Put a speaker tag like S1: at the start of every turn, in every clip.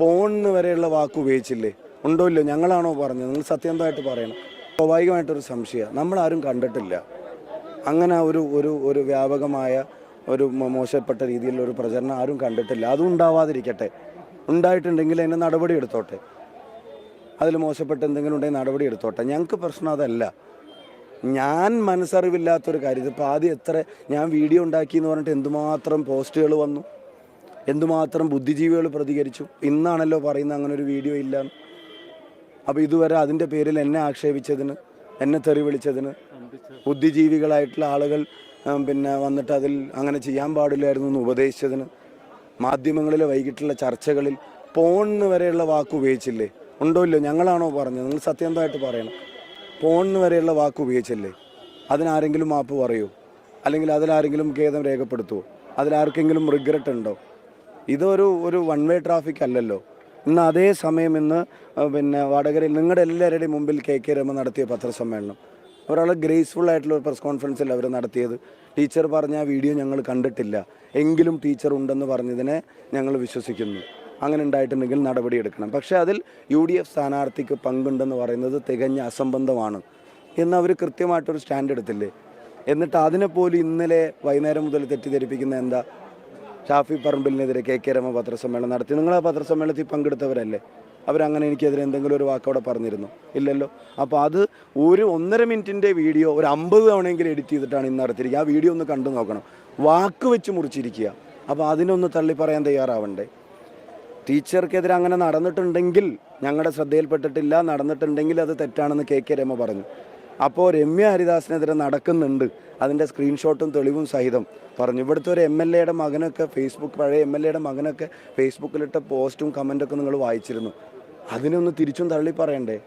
S1: പോണിന് വരെയുള്ള വാക്ക് ഉപയോഗിച്ചില്ലേ? ഉണ്ടോ ഇല്ലോ ഞങ്ങളാണോ പറഞ്ഞത്? നിങ്ങൾ സത്യന്തമായിട്ട് പറയണം. സ്വാഭാവികമായിട്ടൊരു സംശയമാണ് നമ്മളാരും കണ്ടിട്ടില്ല. അങ്ങനെ ഒരു ഒരു ഒരു വ്യാപകമായ ഒരു മോശപ്പെട്ട രീതിയിലുള്ള ഒരു പ്രചരണം ആരും കണ്ടിട്ടില്ല. അതും ഉണ്ടാവാതിരിക്കട്ടെ. ഉണ്ടായിട്ടുണ്ടെങ്കിൽ അതിന് നടപടി എടുത്തോട്ടെ. അതിൽ മോശപ്പെട്ട എന്തെങ്കിലും ഉണ്ടെങ്കിൽ നടപടി എടുത്തോട്ടെ. ഞങ്ങൾക്ക് പ്രശ്നം അതല്ല. ഞാൻ മനസ്സറിവില്ലാത്തൊരു കാര്യം. ഇതിപ്പോൾ ആദ്യം എത്ര ഞാൻ വീഡിയോ ഉണ്ടാക്കി എന്ന് പറഞ്ഞിട്ട് എന്തുമാത്രം പോസ്റ്റുകൾ വന്നു? എന്തുമാത്രം ബുദ്ധിജീവികൾ പ്രതികരിച്ചു? ഇന്നാണല്ലോ പറയുന്ന അങ്ങനെ ഒരു വീഡിയോ ഇല്ല. അപ്പോൾ ഇതുവരെ അതിന്റെ പേരിൽ എന്നെ ആക്ഷേപിച്ചതിന് എന്നെ തെറി വിളിച്ചതിന് ബുദ്ധിജീവികളായിട്ടുള്ള ആളുകൾ പിന്നെ വന്നിട്ട് അതിൽ അങ്ങനെ ചെയ്യാൻ പാടില്ലായിരുന്നു എന്ന് ഉപദേശിച്ചതിന് മാധ്യമങ്ങളിൽ വൈകിട്ടുള്ള ചർച്ചകളിൽ പോണിന് വരെയുള്ള വാക്ക് ഉപയോഗിച്ചില്ലേ? ഉണ്ടോ ഇല്ലോ ഞങ്ങളാണോ പറഞ്ഞത്? നിങ്ങൾ സത്യന്തമായിട്ട് പറയണം. പോണിന് വരെയുള്ള വാക്ക് ഉപയോഗിച്ചില്ലേ? അതിനാരെങ്കിലും മാപ്പ് പറയോ? അല്ലെങ്കിൽ അതിലാരെങ്കിലും ഖേദം രേഖപ്പെടുത്തുമോ അതിലാർക്കെങ്കിലും റിഗ്രറ്റ് ഉണ്ടോ? ഇതൊരു ഒരു വൺ വേ ട്രാഫിക് അല്ലല്ലോ. ഇന്ന് അതേ സമയം ഇന്ന് പിന്നെ വടകരയിൽ നിങ്ങളുടെ എല്ലാവരുടെയും മുമ്പിൽ കെ കെ രമ നടത്തിയ പത്രസമ്മേളനം. ഒരാൾ ഗ്രേസ്ഫുൾ ആയിട്ടുള്ള ഒരു പ്രസ് കോൺഫറൻസിൽ അവർ നടത്തിയത്. ടീച്ചർ പറഞ്ഞ വീഡിയോ ഞങ്ങൾ കണ്ടിട്ടില്ല. എങ്കിലും ടീച്ചർ ഉണ്ടെന്ന് പറഞ്ഞതിനെ ഞങ്ങൾ വിശ്വസിക്കുന്നു. അങ്ങനെ ഉണ്ടായിട്ടുണ്ടെങ്കിൽ നടപടിയെടുക്കണം പക്ഷേ അതിൽ യു ഡി എഫ് സ്ഥാനാർത്ഥിക്ക് പങ്കുണ്ടെന്ന് പറയുന്നത് തികഞ്ഞ അസംബന്ധമാണ്. എന്ന് അവർ കൃത്യമായിട്ടൊരു സ്റ്റാൻഡ് എടുത്തില്ലേ? എന്നിട്ട് അതിനെപ്പോലും ഇന്നലെ വൈകുന്നേരം മുതൽ തെറ്റിദ്ധരിപ്പിക്കുന്ന എന്താ? ഷാഫി പറമ്പിലിനെതിരെ കെ കെ രമ പത്രസമ്മേളനം നടത്തി. നിങ്ങൾ ആ പത്രസമ്മേളനത്തിൽ പങ്കെടുത്തവരല്ലേ? അവരങ്ങനെ എനിക്കെതിരെ എന്തെങ്കിലും ഒരു വാക്കവിടെ പറഞ്ഞിരുന്നു. ഇല്ലല്ലോ? അപ്പോൾ അത് ഒരു ഒന്നര മിനിറ്റിന്റെ വീഡിയോ ഒരു അമ്പത് തവണയെങ്കിലും എഡിറ്റ് ചെയ്തിട്ടാണ് ഇന്ന് നടത്തിയിരിക്കുക. ആ വീഡിയോ ഒന്ന് കണ്ടു നോക്കണം. വാക്ക് വെച്ച് മുറിച്ചിരിക്കുക. അപ്പോൾ അതിനൊന്ന് തള്ളി പറയാൻ തയ്യാറാവണ്ടേ? ടീച്ചർക്കെതിരെ അങ്ങനെ നടന്നിട്ടുണ്ടെങ്കിൽ ഞങ്ങളുടെ ശ്രദ്ധയിൽപ്പെട്ടിട്ടില്ല നടന്നിട്ടുണ്ടെങ്കിൽ അത് തെറ്റാണെന്ന് കെ കെ രമ പറഞ്ഞു. അപ്പോൾ രമ്യ ഹരിദാസിനെതിരെ നടക്കുന്നുണ്ട്. അതിന്റെ സ്ക്രീൻഷോട്ടും തെളിവും സഹിതം. പറഞ്ഞു ഇവിടുത്തെ ഒരു എം എൽ എയുടെ മകനൊക്കെ ഫേസ്ബുക്ക് പഴയ എം എൽ എയുടെ മകനൊക്കെ ഫേസ്ബുക്കിലിട്ട പോസ്റ്റും കമന്റൊക്കെ നിങ്ങൾ വായിച്ചിരുന്നു. അതിനൊന്ന് തിരിച്ചും തള്ളി പറയണ്ടേ?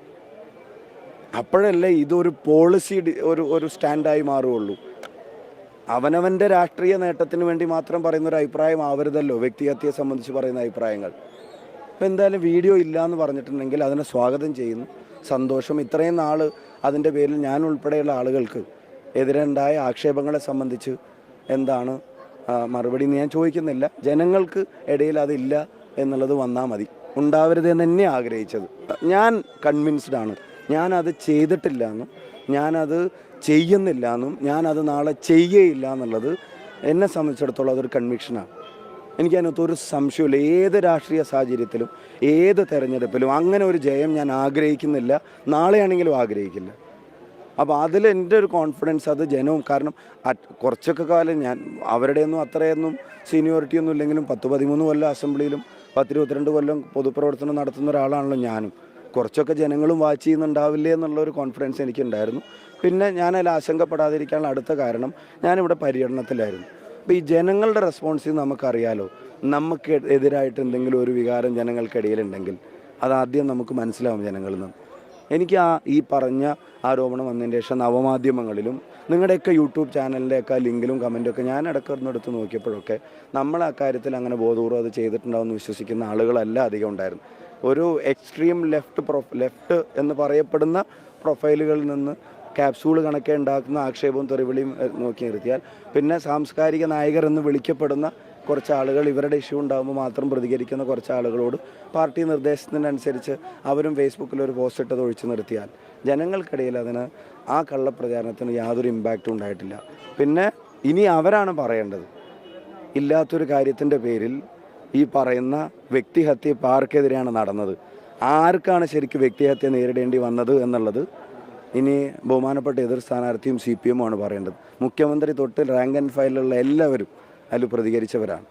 S1: അപ്പോഴല്ലേ ഇതൊരു പോളിസി ഒരു ഒരു സ്റ്റാൻഡായി മാറുകയുള്ളൂ. അവനവന്റെ രാഷ്ട്രീയ നേട്ടത്തിന് വേണ്ടി മാത്രം പറയുന്ന ഒരു അഭിപ്രായം ആവരുതല്ലോ വ്യക്തിഹത്യയെ സംബന്ധിച്ച് പറയുന്ന അഭിപ്രായങ്ങൾ. അപ്പോൾ എന്തായാലും വീഡിയോ ഇല്ല എന്ന് പറഞ്ഞിട്ടുണ്ടെങ്കിൽ അതിനെ സ്വാഗതം ചെയ്യുന്നു. സന്തോഷം. ഇത്രയും നാൾ അതിന്റെ പേരിൽ ഞാൻ ഉൾപ്പെടെയുള്ള ആളുകൾക്ക് എതിരുണ്ടായ ആക്ഷേപങ്ങളെ സംബന്ധിച്ച് എന്താണ് മറുപടി ഞാൻ ചോദിക്കുന്നില്ല. ജനങ്ങൾക്ക് ഇടയിൽ അതില്ല എന്നുള്ളത് വന്നാൽ മതി. ഉണ്ടാവരുത് എന്ന് തന്നെ ആഗ്രഹിച്ചത്. ഞാൻ കൺവിൻസ്ഡ് ആണ്. ഞാനത് ചെയ്തിട്ടില്ല എന്നും ഞാനത് ചെയ്യുന്നില്ല എന്നും ഞാനത് നാളെ ചെയ്യേയില്ല എന്നുള്ളത് എന്നെ സംബന്ധിച്ചിടത്തോളം അതൊരു കൺവിക്ഷനാണ് എനിക്കതിനകത്ത് ഒരു സംശയമില്ല ഏത് രാഷ്ട്രീയ സാഹചര്യത്തിലും ഏത് തെരഞ്ഞെടുപ്പിലും അങ്ങനെ ഒരു ജയം ഞാൻ ആഗ്രഹിക്കുന്നില്ല. നാളെയാണെങ്കിലും ആഗ്രഹിക്കില്ല. അപ്പോൾ അതിൽ എന്റെ ഒരു കോൺഫിഡൻസ് അത് ജനവും കാരണം കുറച്ചൊക്കെ കാലം ഞാൻ അവരുടെയൊന്നും അത്രയൊന്നും സീനിയോറിറ്റി ഒന്നും ഇല്ലെങ്കിലും പത്ത് പതിമൂന്ന് കൊല്ലം അസംബ്ലിയിലും പത്തിരുപത്തിരണ്ട് കൊല്ലം പൊതുപ്രവർത്തനം നടത്തുന്ന ഒരാളാണല്ലോ ഞാനും. കുറച്ചൊക്കെ ജനങ്ങളും വാച്ച് ചെയ്യുന്നുണ്ടാവില്ലേ എന്നുള്ള ഒരു കോൺഫിഡൻസ് എനിക്കുണ്ടായിരുന്നു. പിന്നെ ഞാൻ ആശങ്കപ്പെടാതിരിക്കാനുള്ള അടുത്ത കാരണം ഞാനിവിടെ പര്യടനത്തിലായിരുന്നു. അപ്പോൾ ഈ ജനങ്ങളുടെ റെസ്പോൺസ് നമുക്കറിയാലോ. നമുക്ക് എതിരായിട്ട് എന്തെങ്കിലും ഒരു വികാരം ജനങ്ങൾക്കിടയിലുണ്ടെങ്കിൽ അതാദ്യം നമുക്ക് മനസ്സിലാവും ജനങ്ങളിൽ നിന്ന് എനിക്ക് ആ ഈ പറഞ്ഞ ആരോപണം വന്നതിന് ശേഷം നവമാധ്യമങ്ങളിലും നിങ്ങളുടെയൊക്കെ യൂട്യൂബ് ചാനലിന്റെയൊക്കെ ലിങ്കിലും കമന്റൊക്കെ ഞാൻ ഇടയ്ക്ക് എടുത്ത് നോക്കിയപ്പോഴൊക്കെ നമ്മൾ ആ കാര്യത്തിൽ അങ്ങനെ ബോധപൂർവം അത് ചെയ്തിട്ടുണ്ടാവുമെന്ന് വിശ്വസിക്കുന്ന ആളുകളല്ല അധികം ഉണ്ടായിരുന്നു ഒരു എക്സ്ട്രീം ലെഫ്റ്റ് പ്രൊ ലെഫ്റ്റ് എന്ന് പറയപ്പെടുന്ന പ്രൊഫൈലുകളിൽ നിന്ന് ക്യാപ്സൂൾ കണക്കെ ഉണ്ടാക്കുന്ന ആക്ഷേപവും തെറിവിളിയും നോക്കി നിർത്തിയാൽ. പിന്നെ സാംസ്കാരിക നായകർ എന്ന് വിളിക്കപ്പെടുന്ന കുറച്ച് ആളുകൾ ഇവരുടെ ഇഷ്യൂ ഉണ്ടാകുമ്പോൾ മാത്രം പ്രതികരിക്കുന്ന കുറച്ച് ആളുകളോട് പാർട്ടി നിർദ്ദേശത്തിനനുസരിച്ച് അവരും ഫേസ്ബുക്കിൽ ഒരു പോസ്റ്റ് ഇട്ടത് ഒഴിച്ചു നിർത്തിയാൽ ജനങ്ങൾക്കിടയിൽ അതിന് ആ കള്ളപ്രചാരണത്തിന് യാതൊരു ഇമ്പാക്റ്റും ഉണ്ടായിട്ടില്ല. പിന്നെ ഇനി അവരാണ് പറയേണ്ടത്. ഇല്ലാത്തൊരു കാര്യത്തിന്റെ പേരിൽ ഈ പറയുന്ന വ്യക്തിഹത്യ പാർക്കെതിരെയാണ് നടന്നത്. ആർക്കാണ് ശരിക്കും വ്യക്തിഹത്യ നേരിടേണ്ടി വന്നത് എന്നുള്ളത് ഇനി ബഹുമാനപ്പെട്ട എതിർ സ്ഥാനാർത്ഥിയും സി പി എമ്മുമാണ് പറയേണ്ടത്. മുഖ്യമന്ത്രി തൊട്ട് റാങ്ക് ആൻഡ് ഫയലിലുള്ള എല്ലാവരും അതിൽ പ്രതികരിച്ചവരാണ്.